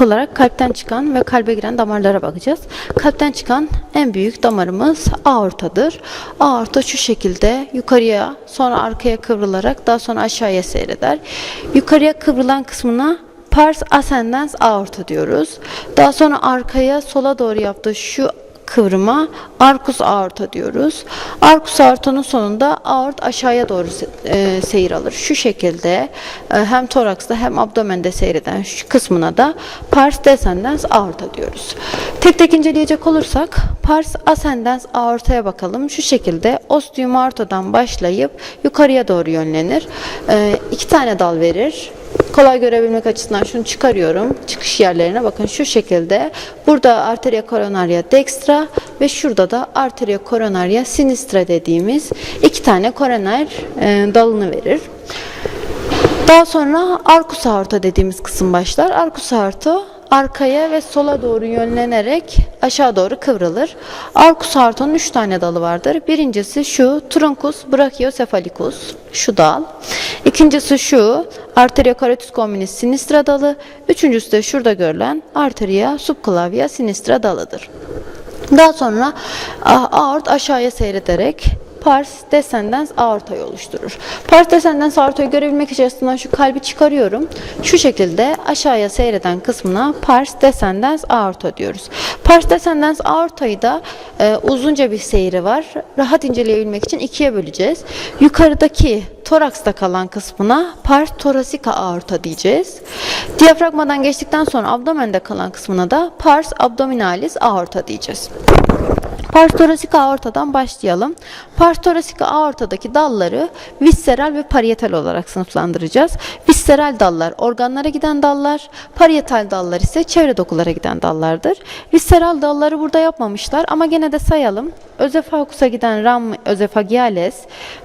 İlk olarak kalpten çıkan ve kalbe giren damarlara bakacağız. Kalpten çıkan en büyük damarımız aortadır. Aorta şu şekilde yukarıya sonra arkaya kıvrılarak daha sonra aşağıya seyreder. Yukarıya kıvrılan kısmına pars ascendens aorta diyoruz. Daha sonra arkaya sola doğru yaptığı şu kıvrıma arkus aorta diyoruz. Arkus aortanın sonunda aort aşağıya doğru e, seyir alır. Şu şekilde e, hem toraksta hem abdomende seyreden şu kısmına da pars descendens aorta diyoruz. Tek tek inceleyecek olursak pars ascendens aortaya bakalım. Şu şekilde ostium aortadan başlayıp yukarıya doğru yönlenir. E, iki tane dal verir. Kolay görebilmek açısından şunu çıkarıyorum. Çıkış yerlerine bakın şu şekilde. Burada arteria coronaria dextra ve şurada da arteria coronaria sinistra dediğimiz iki tane koroner e, dalını verir. Daha sonra arkus aorta dediğimiz kısım başlar. Arkus aorta arkaya ve sola doğru yönlenerek aşağı doğru kıvrılır. Arkus aortanın 3 tane dalı vardır. Birincisi şu truncus brachiocephalicus şu dal. İkincisi şu arteria carotis communis sinistra dalı. Üçüncüsü de şurada görülen arteria subclavia sinistra dalıdır. Daha sonra a- aort aşağıya seyrederek pars descendens aortayı oluşturur. Pars descendens aortayı görebilmek için aslında şu kalbi çıkarıyorum. Şu şekilde aşağıya seyreden kısmına pars descendens aorta diyoruz. Pars descendens aortayı da e, uzunca bir seyri var. Rahat inceleyebilmek için ikiye böleceğiz. Yukarıdaki toraksta kalan kısmına pars thoracika aorta diyeceğiz. Diyafragmadan geçtikten sonra abdomende kalan kısmına da pars abdominalis aorta diyeceğiz. Pars thoracika aortadan başlayalım. Pars thoracika aortadaki dalları visceral ve parietal olarak sınıflandıracağız. Visceral dallar organlara giden dallar, parietal dallar ise çevre dokulara giden dallardır. Visceral dalları burada yapmamışlar ama gene de sayalım. Özefagusa giden ram özefagiales,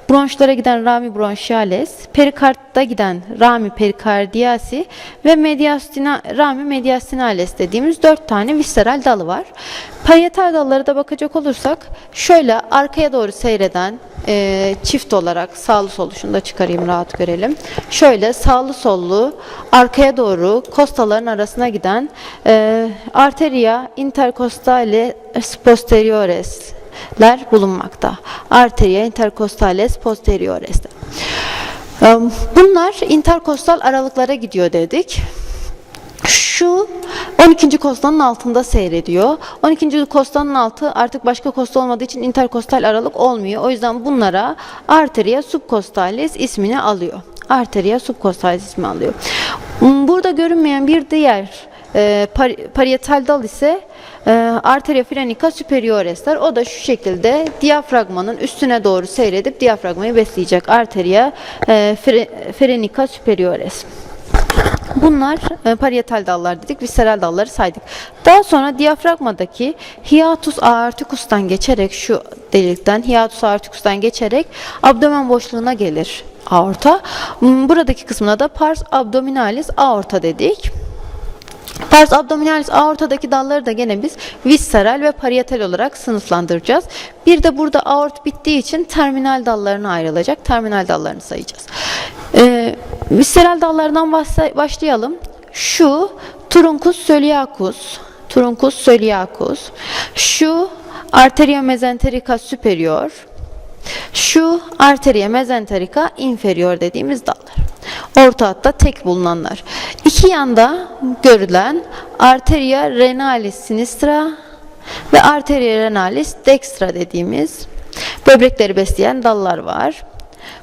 bronşlara giden rami bronchiales, perikartta giden rami perikardiasi ve mediastina, rami mediastinales dediğimiz dört tane visceral dalı var. Parietal dallara da bakacak olursak şöyle arkaya doğru seyreden e, çift olarak sağlı sollu şunu da çıkarayım rahat görelim. Şöyle sağlı sollu arkaya doğru kostaların arasına giden e, arteria intercostale posteriores ler bulunmakta. Arteria intercostales posteriores. Bunlar interkostal aralıklara gidiyor dedik. Şu 12. kostanın altında seyrediyor. 12. kostanın altı artık başka kosta olmadığı için interkostal aralık olmuyor. O yüzden bunlara arteria subcostalis ismini alıyor. Arteria subcostalis ismi alıyor. Burada görünmeyen bir diğer e, pari- parietal dal ise e, arteria phrenica superiores'ler. O da şu şekilde diyafragmanın üstüne doğru seyredip diyafragmayı besleyecek. Arteria e, phrenica superiores. Bunlar e, parietal dallar dedik, visceral dalları saydık. Daha sonra diyafragmadaki hiatus aorticus'tan geçerek şu delikten hiatus aorticus'tan geçerek abdomen boşluğuna gelir aorta. Buradaki kısmına da pars abdominalis aorta dedik. Pars abdominalis aortadaki dalları da gene biz visceral ve parietal olarak sınıflandıracağız. Bir de burada aort bittiği için terminal dallarına ayrılacak. Terminal dallarını sayacağız. Ee, visceral dallardan başlayalım. Şu truncus coeliacus, truncus coeliacus. Şu arteria mesenterica superior. Şu arteria mesenterica inferior dediğimiz dallar. Orta hatta tek bulunanlar. İki yanda görülen arteria renalis sinistra ve arteria renalis dextra dediğimiz böbrekleri besleyen dallar var.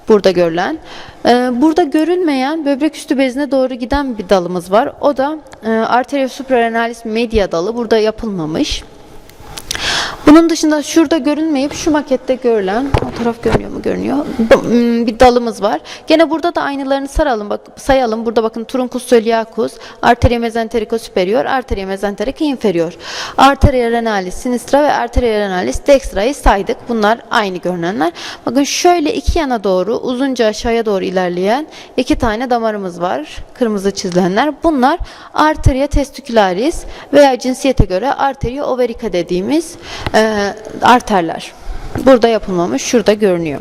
Burada görülen. Ee, Burada görünmeyen böbrek üstü bezine doğru giden bir dalımız var. O da e, arteria suprarenalis media dalı. Burada yapılmamış. Bunun dışında şurada görünmeyip şu makette görülen, o taraf görünüyor mu görünüyor, hmm, bir dalımız var. Gene burada da aynılarını saralım, bak, sayalım. Burada bakın truncus coeliacus, arteria mesenterica superior, arteria mesenterica inferior. Arteria renalis sinistra ve arteria renalis dextra'yı saydık. Bunlar aynı görünenler. Bakın şöyle iki yana doğru, uzunca aşağıya doğru ilerleyen iki tane damarımız var. Kırmızı çizilenler. Bunlar arteria testicularis veya cinsiyete göre arteria ovarica dediğimiz e, arterler. Burada yapılmamış, şurada görünüyor.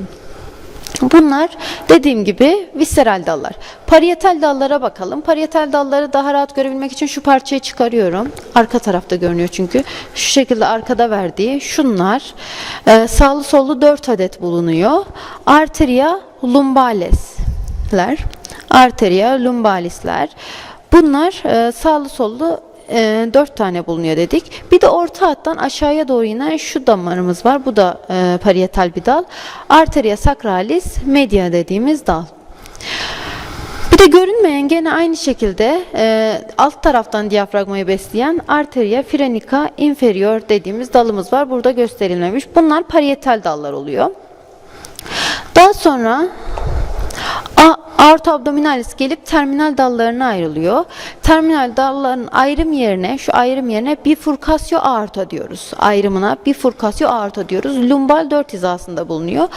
Bunlar dediğim gibi visceral dallar. Parietal dallara bakalım. Parietal dalları daha rahat görebilmek için şu parçayı çıkarıyorum. Arka tarafta görünüyor çünkü. Şu şekilde arkada verdiği şunlar. Ee, sağlı sollu 4 adet bulunuyor. Arteria lumbalesler. Arteria lumbalisler. Bunlar e, sağlı sollu e, 4 tane bulunuyor dedik. Bir de orta hattan aşağıya doğru inen şu damarımız var. Bu da e, parietal bir dal. Arteria sacralis media dediğimiz dal. Bir de görünmeyen gene aynı şekilde e, alt taraftan diyafragmayı besleyen arteria phrenica inferior dediğimiz dalımız var. Burada gösterilmemiş. Bunlar parietal dallar oluyor. Daha sonra aorta abdominalis gelip terminal dallarına ayrılıyor. Terminal dalların ayrım yerine, şu ayrım yerine bifurkasyo aorta diyoruz. Ayrımına bifurkasyo aorta diyoruz. Lumbal 4 hizasında bulunuyor.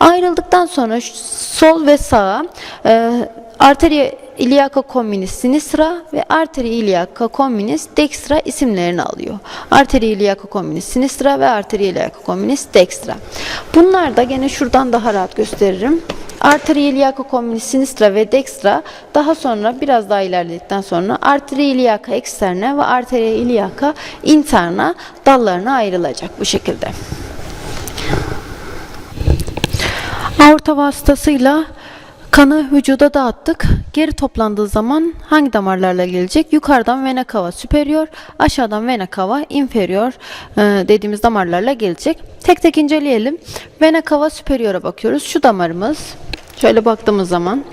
Ayrıldıktan sonra sol ve sağa e, arteria iliaca communis sinistra ve arteria iliaca communis dextra isimlerini alıyor. Arteria iliaca communis sinistra ve arteria iliaca communis dextra. Bunlar da gene şuradan daha rahat gösteririm. Arteria iliaca communis sinistra ve dextra daha sonra biraz daha ilerledikten sonra arteria iliaca externa ve arteria iliaca interna dallarına ayrılacak bu şekilde. Aorta vasıtasıyla kanı vücuda dağıttık. Geri toplandığı zaman hangi damarlarla gelecek? Yukarıdan vena cava superior, aşağıdan vena cava inferior e, dediğimiz damarlarla gelecek. Tek tek inceleyelim. Vena cava superior'a bakıyoruz. Şu damarımız. Şöyle baktığımız zaman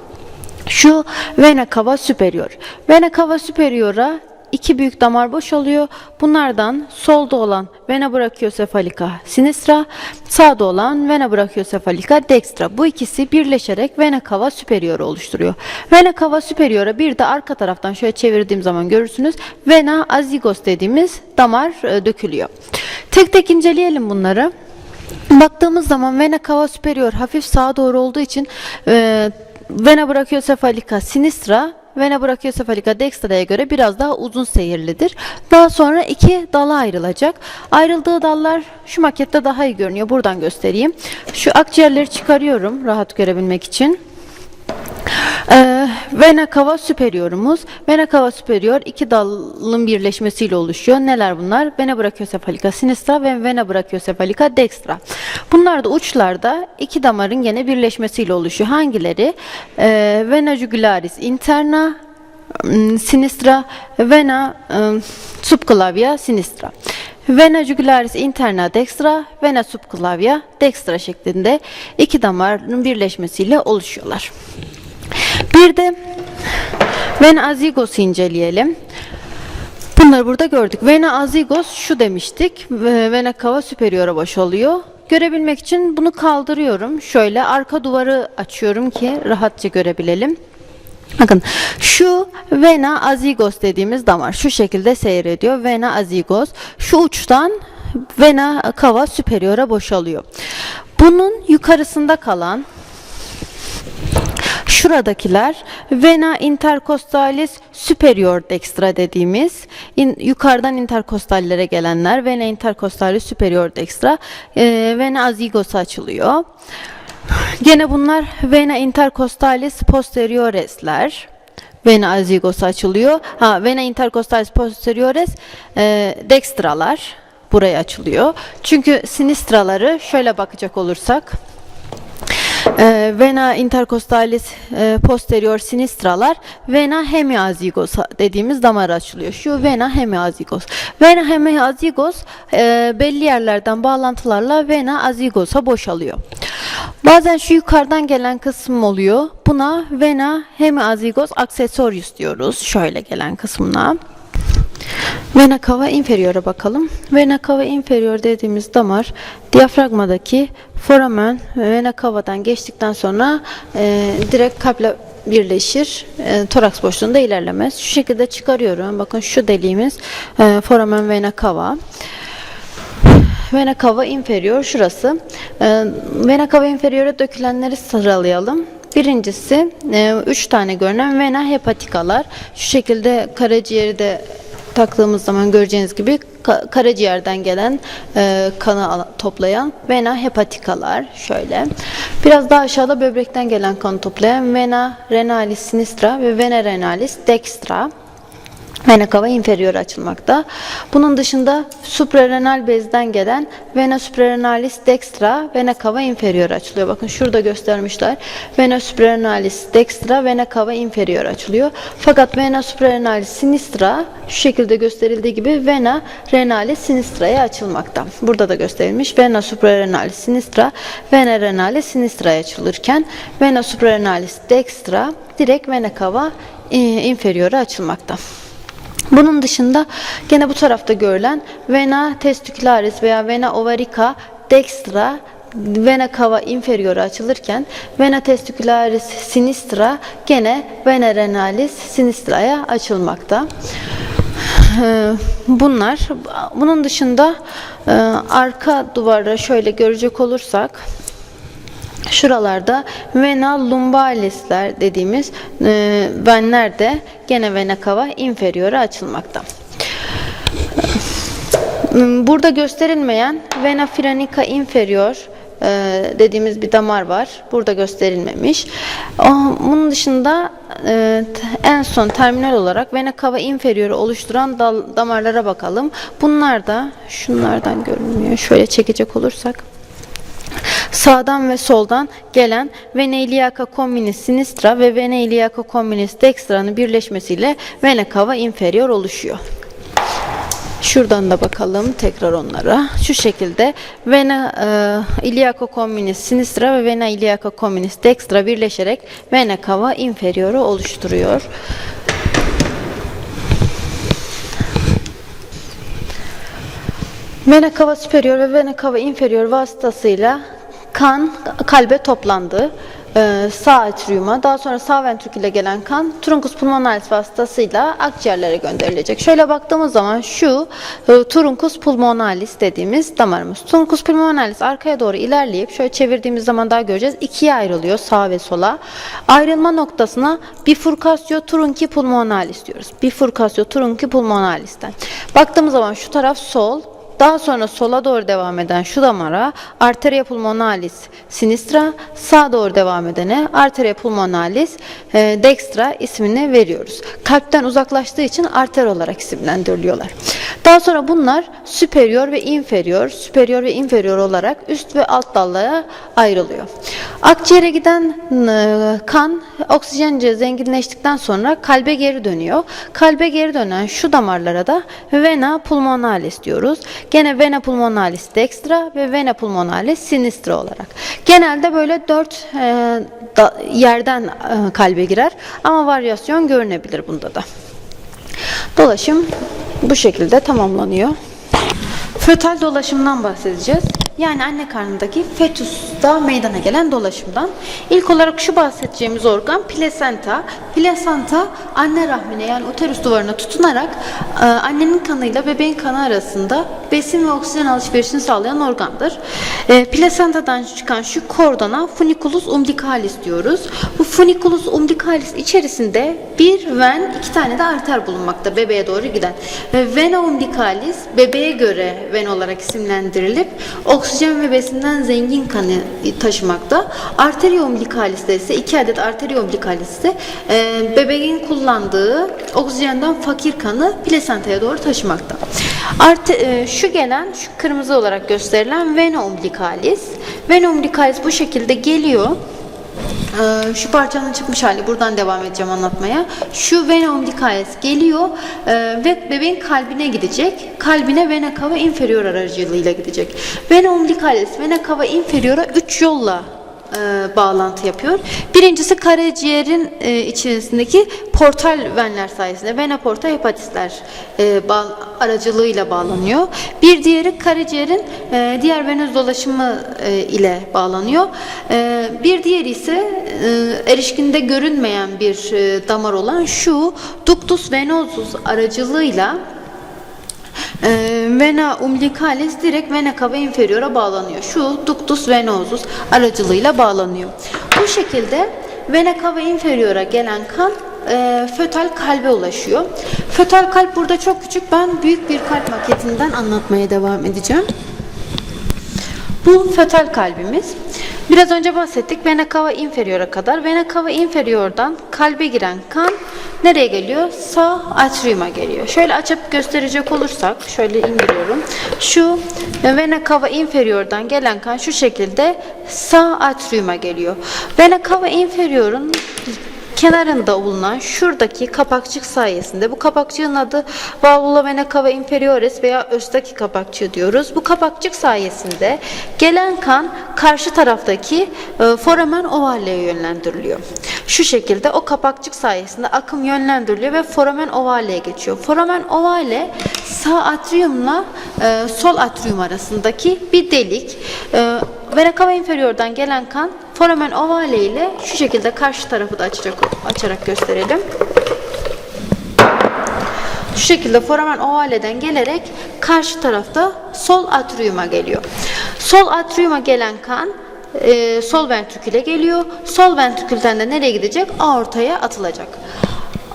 şu vena cava superior. Vena cava superior'a iki büyük damar boşalıyor. Bunlardan solda olan vena brachiocephalica sinistra, sağda olan vena brachiocephalica dextra. Bu ikisi birleşerek vena cava superior oluşturuyor. Vena cava superior'a bir de arka taraftan şöyle çevirdiğim zaman görürsünüz. Vena azygos dediğimiz damar e, dökülüyor. Tek tek inceleyelim bunları. Baktığımız zaman vena cava superior hafif sağa doğru olduğu için e, vena brachiocephalica sinistra vena brachiocephalica dextra'ya göre biraz daha uzun seyirlidir. Daha sonra iki dala ayrılacak. Ayrıldığı dallar şu makette daha iyi görünüyor. Buradan göstereyim. Şu akciğerleri çıkarıyorum rahat görebilmek için. Ee, vena cava superiorumuz. Vena cava superior iki dalın birleşmesiyle oluşuyor. Neler bunlar? Vena brachiocephalica sinistra ve vena brachiocephalica dextra. Bunlar da uçlarda iki damarın gene birleşmesiyle oluşuyor. Hangileri? Ee, vena jugularis interna, sinistra, vena subclavia sinistra. Vena jugularis interna dextra, vena subclavia dextra şeklinde iki damarın birleşmesiyle oluşuyorlar. Bir de vena azygos'u inceleyelim. Bunları burada gördük. Vena azygos şu demiştik. ve Vena cava superior'a boşalıyor. Görebilmek için bunu kaldırıyorum. Şöyle arka duvarı açıyorum ki rahatça görebilelim. Bakın şu vena azygos dediğimiz damar şu şekilde seyrediyor. Vena azygos şu uçtan vena cava superior'a boşalıyor. Bunun yukarısında kalan Şuradakiler vena intercostalis superior dextra dediğimiz in, yukarıdan interkostallere gelenler vena intercostalis superior dextra e, vena azygos'a açılıyor. Gene bunlar vena intercostalis posterioresler. Vena azygos'a açılıyor. Ha, vena intercostalis posteriores e, dextralar buraya açılıyor. Çünkü sinistraları şöyle bakacak olursak e, vena intercostalis e, posterior sinistralar vena hemiazygos dediğimiz damar açılıyor. Şu vena hemiazygos. Vena hemiazygos e, belli yerlerden bağlantılarla vena azygos'a boşalıyor. Bazen şu yukarıdan gelen kısım oluyor. Buna vena hemiazygos accessorius diyoruz. Şöyle gelen kısmına. Vena cava inferior'a bakalım. Vena cava inferior dediğimiz damar diyafragmadaki foramen vena cava'dan geçtikten sonra e, direkt kalple birleşir. E, toraks boşluğunda ilerlemez. Şu şekilde çıkarıyorum. Bakın şu deliğimiz e, foramen vena cava. Vena cava inferior şurası. E, vena cava inferior'a dökülenleri sıralayalım. Birincisi 3 tane görünen vena hepatikalar. Şu şekilde karaciğeri de taktığımız zaman göreceğiniz gibi ka- karaciğerden gelen e, kanı toplayan vena hepatikalar şöyle. Biraz daha aşağıda böbrekten gelen kanı toplayan vena renalis sinistra ve vena renalis dextra. Vena cava inferior açılmakta. Bunun dışında suprarenal bezden gelen vena suprarenalis dextra, vena cava inferior açılıyor. Bakın şurada göstermişler. Vena suprarenalis dextra, vena cava inferior açılıyor. Fakat vena suprarenalis sinistra şu şekilde gösterildiği gibi vena renalis sinistraya açılmakta. Burada da gösterilmiş. Vena suprarenalis sinistra, vena renalis sinistraya açılırken vena suprarenalis dextra direkt vena cava e, inferior'a açılmakta. Bunun dışında gene bu tarafta görülen vena testicularis veya vena ovarica dextra vena cava inferior açılırken vena testicularis sinistra gene vena renalis sinistraya açılmakta. Ee, Bunlar bunun dışında e, arka duvarda şöyle görecek olursak Şuralarda vena lumbalisler dediğimiz e, venler de gene vena cava inferior'a açılmakta. Burada gösterilmeyen vena franica inferior e, dediğimiz bir damar var. Burada gösterilmemiş. Bunun dışında e, en son terminal olarak vena cava inferior'u oluşturan dal- damarlara bakalım. Bunlar da şunlardan görünmüyor. Şöyle çekecek olursak sağdan ve soldan gelen vena iliaca communis sinistra ve vena iliaca communis dextra'nın birleşmesiyle vena cava inferior oluşuyor. Şuradan da bakalım tekrar onlara. Şu şekilde vena e, iliaca communis sinistra ve vena iliaca communis dextra birleşerek vena cava inferior'u oluşturuyor. Vena cava superior ve vena cava inferior vasıtasıyla kan kalbe toplandı. Ee, sağ atriuma, daha sonra sağ ventriküle gelen kan truncus pulmonalis vasıtasıyla akciğerlere gönderilecek. Şöyle baktığımız zaman şu e, truncus pulmonalis dediğimiz damarımız. Truncus pulmonalis arkaya doğru ilerleyip şöyle çevirdiğimiz zaman daha göreceğiz. ikiye ayrılıyor sağ ve sola. Ayrılma noktasına bifurcatio trunci pulmonalis diyoruz. Bifurcatio trunci pulmonalis'ten. Baktığımız zaman şu taraf sol, daha sonra sola doğru devam eden şu damara arteria pulmonalis sinistra, sağa doğru devam edene arteria pulmonalis e, dextra ismini veriyoruz. Kalpten uzaklaştığı için arter olarak isimlendiriliyorlar. Daha sonra bunlar superior ve inferior, superior ve inferior olarak üst ve alt dallara ayrılıyor. Akciğere giden e, kan oksijence zenginleştikten sonra kalbe geri dönüyor. Kalbe geri dönen şu damarlara da vena pulmonalis diyoruz. Gene vena pulmonalis dextra ve vena pulmonalis sinistra olarak. Genelde böyle dört e, da- yerden e, kalbe girer ama varyasyon görünebilir bunda da. Dolaşım bu şekilde tamamlanıyor. Fötal dolaşımdan bahsedeceğiz. Yani anne karnındaki fetüsta meydana gelen dolaşımdan. İlk olarak şu bahsedeceğimiz organ plasenta. Plasenta anne rahmine yani uterus duvarına tutunarak e, annenin kanıyla bebeğin kanı arasında besin ve oksijen alışverişini sağlayan organdır. E, plasentadan çıkan şu kordona funiculus umbilicalis diyoruz. Bu funiculus umbilicalis içerisinde bir ven, iki tane de arter bulunmakta bebeğe doğru giden. Ve vena umbilicalis bebeğe göre ven olarak isimlendirilip oksijen ve besinden zengin kanı taşımakta. Arteria umbilicalis'te ise iki adet arteria umbilicalis'te e, bebeğin kullandığı oksijenden fakir kanı plasentaya doğru taşımakta. Arte, e, şu gelen, şu kırmızı olarak gösterilen vena umbilicalis. Vena umbilicalis bu şekilde geliyor. Ee, şu parçanın çıkmış hali buradan devam edeceğim anlatmaya. Şu vena umbilicalis geliyor e, ve bebeğin kalbine gidecek. Kalbine vena cava inferior aracılığıyla gidecek. Vena umbilicalis vena cava inferior'a 3 yolla e, bağlantı yapıyor. Birincisi karaciğerin e, içerisindeki portal venler sayesinde vena porta hepatisler e, bağ- aracılığıyla bağlanıyor. Bir diğeri karaciğerin e, diğer venöz dolaşımı e, ile bağlanıyor. E, bir diğeri ise e, erişkinde görünmeyen bir e, damar olan şu ductus venosus aracılığıyla e, vena umbilicalis direkt vena cava inferior'a bağlanıyor. Şu ductus venosus aracılığıyla bağlanıyor. Bu şekilde vena cava inferior'a gelen kan e, fötal kalbe ulaşıyor. Fötal kalp burada çok küçük. Ben büyük bir kalp maketinden anlatmaya devam edeceğim. Bu fötal kalbimiz. Biraz önce bahsettik vena cava inferior'a kadar. Vena cava inferior'dan kalbe giren kan nereye geliyor? Sağ atriuma geliyor. Şöyle açıp gösterecek olursak şöyle indiriyorum. Şu vena cava inferior'dan gelen kan şu şekilde sağ atriuma geliyor. Vena cava inferior'un kenarında bulunan şuradaki kapakçık sayesinde bu kapakçığın adı valvula vena cava inferiores veya östaki kapakçığı diyoruz. Bu kapakçık sayesinde gelen kan karşı taraftaki e, foramen ovaleye yönlendiriliyor. Şu şekilde o kapakçık sayesinde akım yönlendiriliyor ve foramen ovaleye geçiyor. Foramen ovale sağ atriumla e, sol atrium arasındaki bir delik. E, Vena cava inferior'dan gelen kan foramen ovale ile şu şekilde karşı tarafı da açacak, açarak gösterelim. Şu şekilde foramen ovaleden gelerek karşı tarafta sol atriuma geliyor. Sol atriuma gelen kan e, sol ventriküle geliyor. Sol ventrikülden de nereye gidecek? Aortaya atılacak.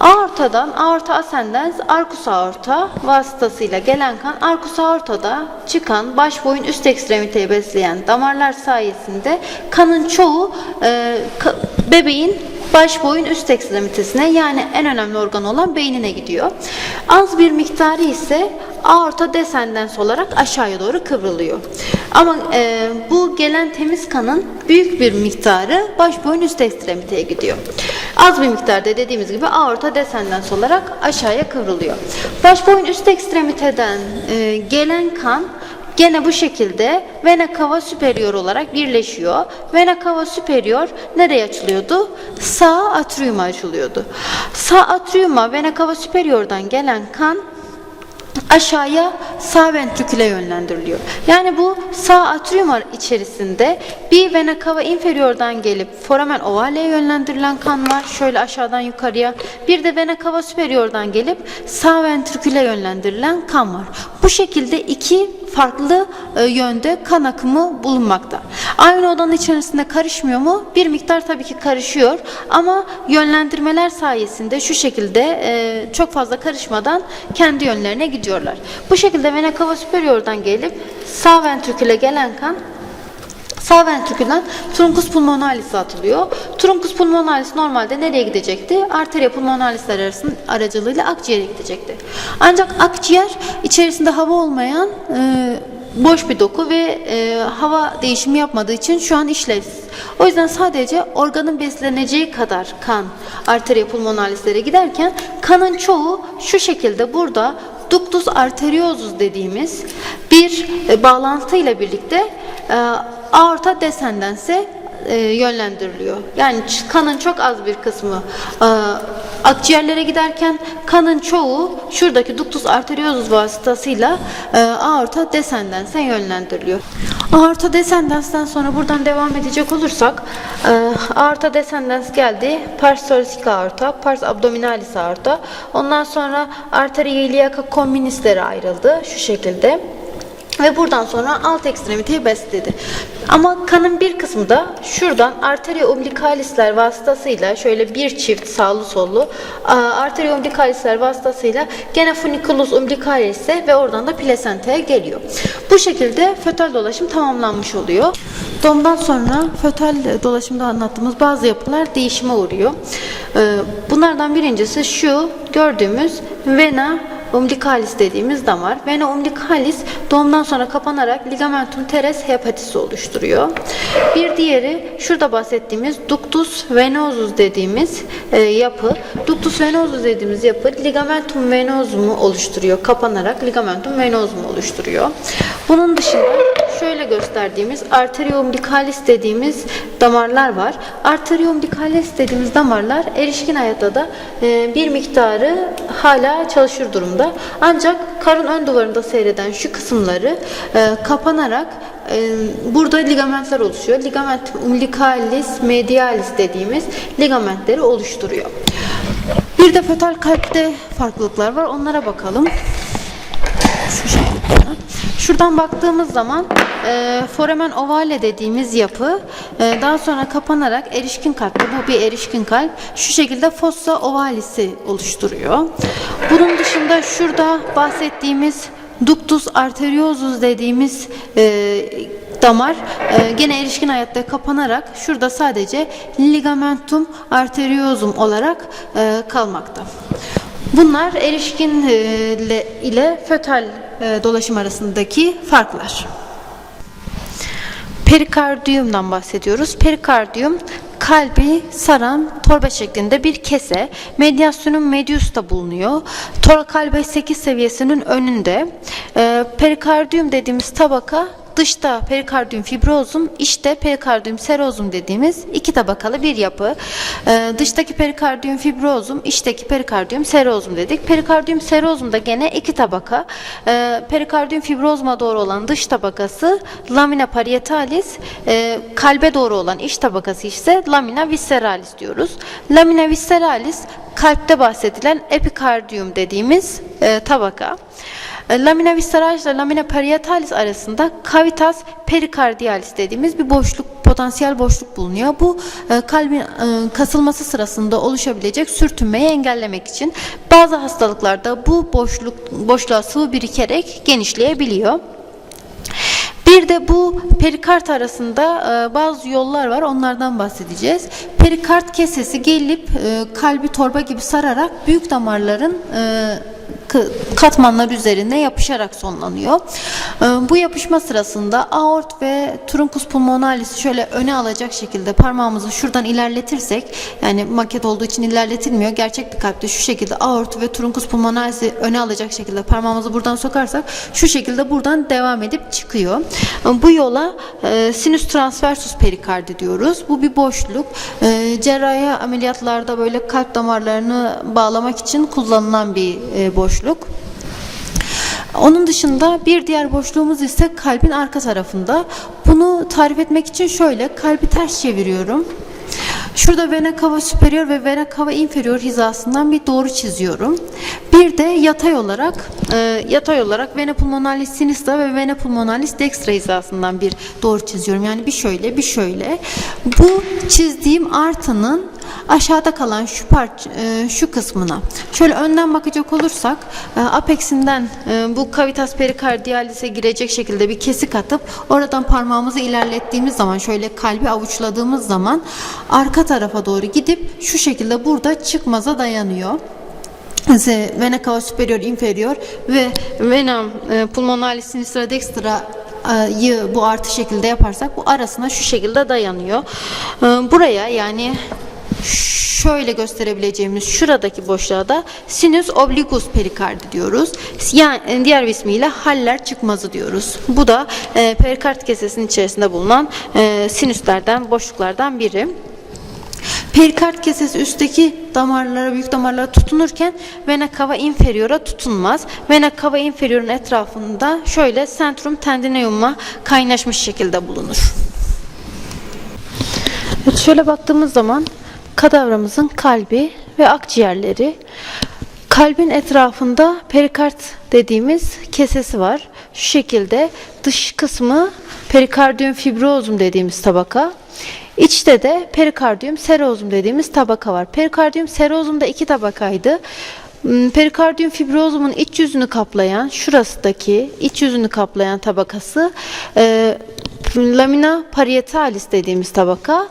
Aortadan aorta ascendens arcus aorta vasıtasıyla gelen kan arcus aortada çıkan baş boyun üst ekstremiteyi besleyen damarlar sayesinde kanın çoğu e, ka- bebeğin baş boyun üst ekstremitesine yani en önemli organ olan beynine gidiyor. Az bir miktarı ise aorta descendens olarak aşağıya doğru kıvrılıyor. Ama e, bu gelen temiz kanın büyük bir miktarı baş boyun üst ekstremiteye gidiyor. Az bir miktarda dediğimiz gibi aorta descendens olarak aşağıya kıvrılıyor. Baş boyun üst ekstremiteden e, gelen kan Gene bu şekilde vena cava superior olarak birleşiyor. Vena cava superior nereye açılıyordu? Sağ atriuma açılıyordu. Sağ atriuma vena cava superior'dan gelen kan aşağıya sağ ventriküle yönlendiriliyor. Yani bu sağ atrium içerisinde bir vena cava inferior'dan gelip foramen ovaleye yönlendirilen kan var. Şöyle aşağıdan yukarıya. Bir de vena cava superior'dan gelip sağ ventriküle yönlendirilen kan var. Bu şekilde iki farklı e, yönde kan akımı bulunmakta. Aynı odanın içerisinde karışmıyor mu? Bir miktar tabii ki karışıyor ama yönlendirmeler sayesinde şu şekilde e, çok fazla karışmadan kendi yönlerine gidiyorlar. Bu şekilde vena cava superior'dan gelip sağ ventriküle gelen kan Sağ ventrikülden truncus pulmonalis'e atılıyor. Truncus pulmonalis normalde nereye gidecekti? Arteria pulmonalisler arasının aracılığıyla akciğere gidecekti. Ancak akciğer içerisinde hava olmayan e, boş bir doku ve e, hava değişimi yapmadığı için şu an işlevsiz. O yüzden sadece organın besleneceği kadar kan arteria pulmonalislere giderken kanın çoğu şu şekilde burada ductus arteriosus dediğimiz bir e, bağlantıyla birlikte e, aorta descendense e, yönlendiriliyor. Yani kanın çok az bir kısmı e, akciğerlere giderken kanın çoğu şuradaki ductus arteriosus vasıtasıyla e, aorta descendense yönlendiriliyor. Aorta descendens'ten sonra buradan devam edecek olursak e, aorta descendens geldi. Pars thoracic aorta, pars abdominalis aorta. Ondan sonra arteria iliaca communis'lere ayrıldı şu şekilde. Ve buradan sonra alt ekstremiteyi besledi. Ama kanın bir kısmı da şuradan arteria umbilicalisler vasıtasıyla şöyle bir çift sağlı sollu arteria umbilicalisler vasıtasıyla gene funiculus umbilicalis'e ve oradan da plasentaya geliyor. Bu şekilde fötal dolaşım tamamlanmış oluyor. Doğumdan sonra fötal dolaşımda anlattığımız bazı yapılar değişime uğruyor. Ee, Bunlardan birincisi şu gördüğümüz vena umbilicalis dediğimiz damar. Vena umbilicalis doğumdan sonra kapanarak ligamentum teres hepatisi oluşturuyor. Bir diğeri şurada bahsettiğimiz ductus venosus dediğimiz e, yapı. Ductus venosus dediğimiz yapı ligamentum venosum'u oluşturuyor. Kapanarak ligamentum venosum'u oluşturuyor. Bunun dışında şöyle gösterdiğimiz arteria umbilicalis dediğimiz damarlar var. Arteria umbilicalis dediğimiz damarlar erişkin hayatta da e, bir miktarı hala çalışır durumda. Ancak karın ön duvarında seyreden şu kısımları e, kapanarak e, burada ligamentler oluşuyor. Ligament umbilicalis medialis dediğimiz ligamentleri oluşturuyor. Bir de fetal kalpte farklılıklar var. Onlara bakalım şu şekilde. Şuradan baktığımız zaman e, foramen ovale dediğimiz yapı e, daha sonra kapanarak erişkin kalpte bu bir erişkin kalp şu şekilde fossa ovalisi oluşturuyor. Bunun dışında şurada bahsettiğimiz ductus arteriosus dediğimiz e, damar e, gene erişkin hayatta kapanarak şurada sadece ligamentum arteriosum olarak e, kalmakta. Bunlar erişkin e, ile, ile fötal e, dolaşım arasındaki farklar. Perikardiyumdan bahsediyoruz. Perikardiyum kalbi saran torba şeklinde bir kese. Medyasyonun medius'ta bulunuyor. Torakalbe 8 seviyesinin önünde. Ee, perikardiyum dediğimiz tabaka dışta perikardiyum fibrozum, içte perikardiyum serozum dediğimiz iki tabakalı bir yapı. Ee, dıştaki perikardiyum fibrozum, içteki perikardiyum serozum dedik. Perikardiyum serozum da gene iki tabaka. Ee, perikardiyum fibrozuma doğru olan dış tabakası lamina parietalis, e, kalbe doğru olan iç tabakası ise lamina visceralis diyoruz. Lamina visceralis kalpte bahsedilen epikardiyum dediğimiz e, tabaka. Lamina visceralis ile lamina parietalis arasında cavitas perikardialis dediğimiz bir boşluk, potansiyel boşluk bulunuyor. Bu e, kalbin e, kasılması sırasında oluşabilecek sürtünmeyi engellemek için bazı hastalıklarda bu boşluk boşluğa sıvı birikerek genişleyebiliyor. Bir de bu perikard arasında e, bazı yollar var. Onlardan bahsedeceğiz. Perikard kesesi gelip kalbi torba gibi sararak büyük damarların katmanlar üzerine yapışarak sonlanıyor. E, bu yapışma sırasında aort ve truncus pulmonalis şöyle öne alacak şekilde parmağımızı şuradan ilerletirsek yani maket olduğu için ilerletilmiyor. Gerçek bir kalpte şu şekilde aort ve truncus pulmonalis'i öne alacak şekilde parmağımızı buradan sokarsak şu şekilde buradan devam edip çıkıyor. Bu yola e, sinüs transversus perikardi diyoruz. Bu bir boşluk. E, cerrahi ameliyatlarda böyle kalp damarlarını bağlamak için kullanılan bir e, boşluk. Onun dışında bir diğer boşluğumuz ise kalbin arka tarafında. Bunu tarif etmek için şöyle kalbi ters çeviriyorum. Şurada vena cava superior ve vena cava inferior hizasından bir doğru çiziyorum. Bir de yatay olarak e, yatay olarak vena pulmonalis sinistra ve vena pulmonalis dextra hizasından bir doğru çiziyorum. Yani bir şöyle bir şöyle. Bu çizdiğim artanın aşağıda kalan şu parça e, şu kısmına şöyle önden bakacak olursak e, apexinden e, bu cavitas pericardialis'e girecek şekilde bir kesik atıp oradan parmağımızı ilerlettiğimiz zaman şöyle kalbi avuçladığımız zaman arka tarafa doğru gidip şu şekilde burada çıkmaza dayanıyor. Vena cava superior inferior ve vena e, pulmonalis sinistra dextra'yı bu artı şekilde yaparsak bu arasına şu şekilde dayanıyor. Buraya yani şöyle gösterebileceğimiz şuradaki boşluğa da sinüs obligus perikardi diyoruz. Yani diğer bir ismiyle haller çıkmazı diyoruz. Bu da e, perikard kesesinin içerisinde bulunan e, sinüslerden, boşluklardan biri. Perikard kesesi üstteki damarlara, büyük damarlara tutunurken vena cava inferior'a tutunmaz. Vena cava inferior'un etrafında şöyle centrum tendineum'a kaynaşmış şekilde bulunur. Şöyle baktığımız zaman kadavramızın kalbi ve akciğerleri kalbin etrafında perikard dediğimiz kesesi var. Şu şekilde dış kısmı perikardiyum fibrozum dediğimiz tabaka. İçte de perikardiyum serozum dediğimiz tabaka var. Perikardiyum serozumda iki tabakaydı. Hmm, Perikardiyum fibrozumun iç yüzünü kaplayan, şurasındaki iç yüzünü kaplayan tabakası e, lamina parietalis dediğimiz tabaka.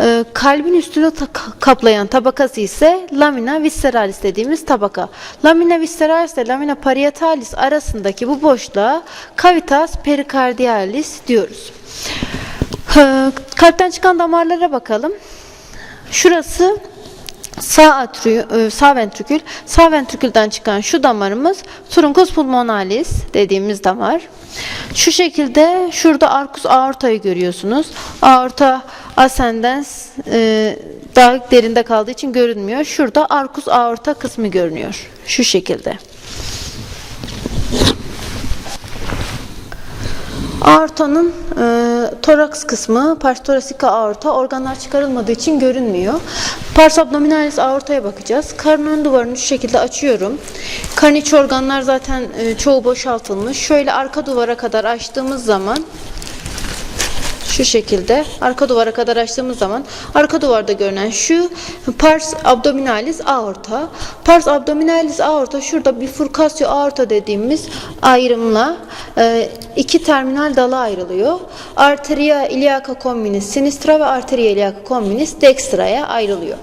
E, kalbin üstünü kaplayan tabakası ise lamina visceralis dediğimiz tabaka. Lamina visceralis ile lamina parietalis arasındaki bu boşluğa cavitas pericardialis diyoruz. Ee, Kalpten çıkan damarlara bakalım. Şurası sağ atrium, e, sağ ventrikül. Sağ ventrikülden çıkan şu damarımız truncus pulmonalis dediğimiz damar. Şu şekilde şurada arcus aortayı görüyorsunuz. Aorta ascendens e, daha derinde kaldığı için görünmüyor. Şurada arcus aorta kısmı görünüyor. Şu şekilde. Aortanın e, toraks kısmı, pars thoracica aorta organlar çıkarılmadığı için görünmüyor. Pars abdominalis aortaya bakacağız. Karın ön duvarını şu şekilde açıyorum. Karın iç organlar zaten e, çoğu boşaltılmış. Şöyle arka duvara kadar açtığımız zaman Şu şekilde arka duvara kadar açtığımız zaman arka duvarda görünen şu pars abdominalis aorta. Pars abdominalis aorta şurada bifurkasyo aorta dediğimiz ayrımla e, iki terminal dala ayrılıyor. Arteria iliaca communis sinistra ve arteria iliaca communis dextra'ya ayrılıyor.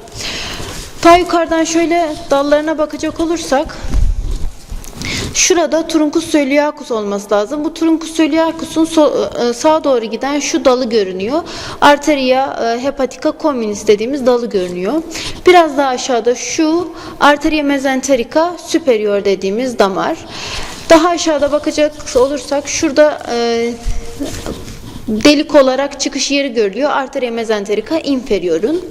Ta yukarıdan şöyle dallarına bakacak olursak Şurada Truncus coeliacus olması lazım. Bu Truncus coeliacus'un so- e, sağa doğru giden şu dalı görünüyor. Arteria e, hepatica communis dediğimiz dalı görünüyor. Biraz daha aşağıda şu arteria mesenterica superior dediğimiz damar. Daha aşağıda bakacak olursak şurada e, delik olarak çıkış yeri görülüyor. Arteria mesenterica inferior'un.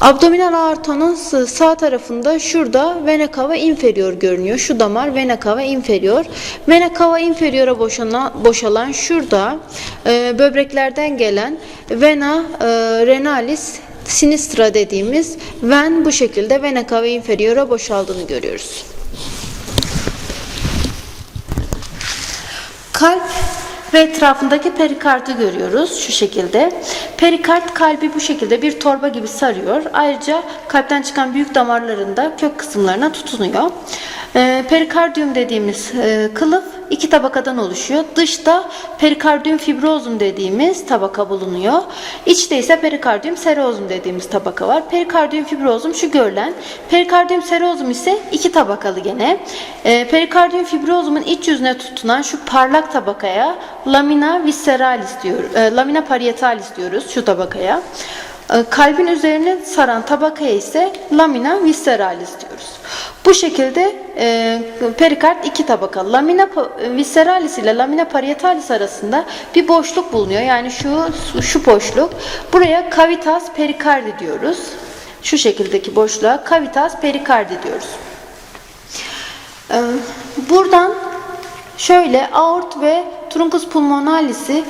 Abdominal aortanın sağ tarafında şurada vena cava inferior görünüyor. Şu damar vena cava inferior. Vena cava inferior'a boşalan, boşalan şurada e, böbreklerden gelen vena e, renalis sinistra dediğimiz ven bu şekilde vena cava inferior'a boşaldığını görüyoruz. Kalp ve etrafındaki perikardı görüyoruz şu şekilde. Perikard kalbi bu şekilde bir torba gibi sarıyor. Ayrıca kalpten çıkan büyük damarlarında kök kısımlarına tutunuyor. Ee, perikardiyum dediğimiz e, kılıf iki tabakadan oluşuyor. Dışta perikardiyum fibrozum dediğimiz tabaka bulunuyor. İçte ise perikardiyum serozum dediğimiz tabaka var. Perikardiyum fibrozum şu görülen. Perikardiyum serozum ise iki tabakalı gene. Ee, perikardiyum fibrozumun iç yüzüne tutunan şu parlak tabakaya lamina visceralis diyor. e, lamina parietalis diyoruz şu tabakaya. E, Kalbin üzerine saran tabakaya ise lamina visceralis diyoruz. Bu şekilde e, perikard iki tabaka. Lamina pa- visceralis ile lamina parietalis arasında bir boşluk bulunuyor. Yani şu şu boşluk. Buraya cavitas pericardi diyoruz. Şu şekildeki boşluğa cavitas pericardi diyoruz. Ee, Buradan şöyle aort ve truncus pulmonalis'i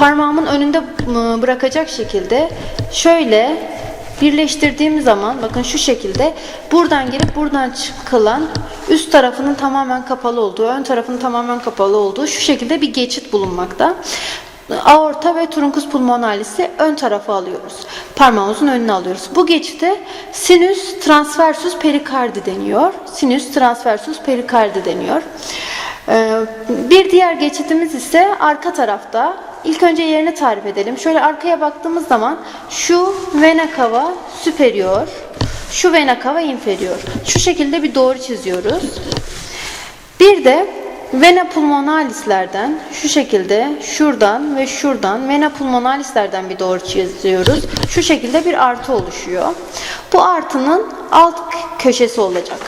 parmağımın önünde ıı, bırakacak şekilde şöyle birleştirdiğim zaman bakın şu şekilde buradan girip buradan çıkılan üst tarafının tamamen kapalı olduğu, ön tarafının tamamen kapalı olduğu şu şekilde bir geçit bulunmakta. Aorta ve truncus pulmonalis'i ön tarafa alıyoruz. Parmağımızın önüne alıyoruz. Bu geçite sinüs transversus perikardi deniyor. Sinüs transversus perikardi deniyor. Ee, Bir diğer geçitimiz ise arka tarafta. İlk önce yerini tarif edelim. Şöyle arkaya baktığımız zaman şu vena cava superior, şu vena cava inferior. Şu şekilde bir doğru çiziyoruz. Bir de vena pulmonalislerden şu şekilde şuradan ve şuradan vena pulmonalislerden bir doğru çiziyoruz. Şu şekilde bir artı oluşuyor. Bu artının alt köşesi olacak.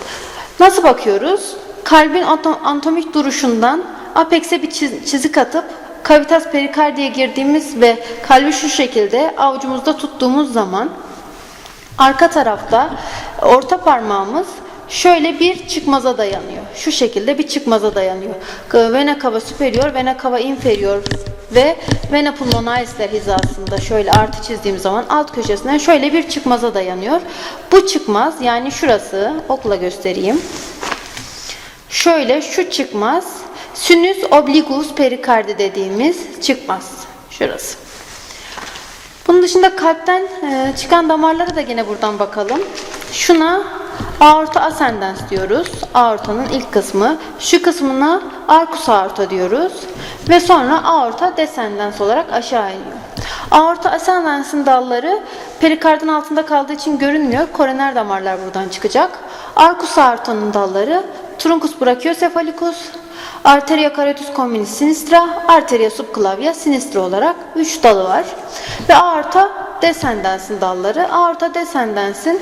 Nasıl bakıyoruz? Kalbin ato- anatomik duruşundan apex'e bir çiz- çizik atıp kavitas perikardiye girdiğimiz ve kalbi şu şekilde avucumuzda tuttuğumuz zaman Arka tarafta orta parmağımız şöyle bir çıkmaza dayanıyor. Şu şekilde bir çıkmaza dayanıyor. Vena cava superior, vena cava inferior ve vena pulmonalisler hizasında şöyle artı çizdiğim zaman alt köşesinden şöyle bir çıkmaza dayanıyor. Bu çıkmaz yani şurası okla göstereyim. Şöyle şu çıkmaz sinüs obligus perikardi dediğimiz çıkmaz. Şurası. Bunun dışında kalpten e, çıkan damarlara da gene buradan bakalım. Şuna aorta ascendens diyoruz. Aortanın ilk kısmı. Şu kısmına arcus aorta diyoruz. Ve sonra aorta descendens olarak aşağı iniyor. Aorta ascendens'in dalları perikardın altında kaldığı için görünmüyor. Koroner damarlar buradan çıkacak. Arcus aortanın dalları truncus brachiocephalicus, Arteria carotis communis sinistra, arteria subclavia sinistra olarak 3 dalı var. Ve aorta descendensin dalları. Aorta descendensin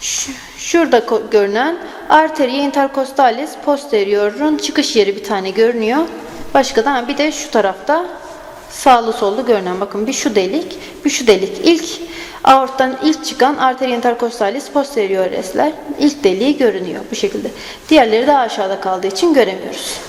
şu- şurada görünen arteria intercostalis posterior'un çıkış yeri bir tane görünüyor. Başka da bir de şu tarafta sağlı sollu görünen bakın bir şu delik, bir şu delik. İlk aorttan ilk çıkan arteria intercostalis posterioresler ilk deliği görünüyor bu şekilde. Diğerleri daha aşağıda kaldığı için göremiyoruz.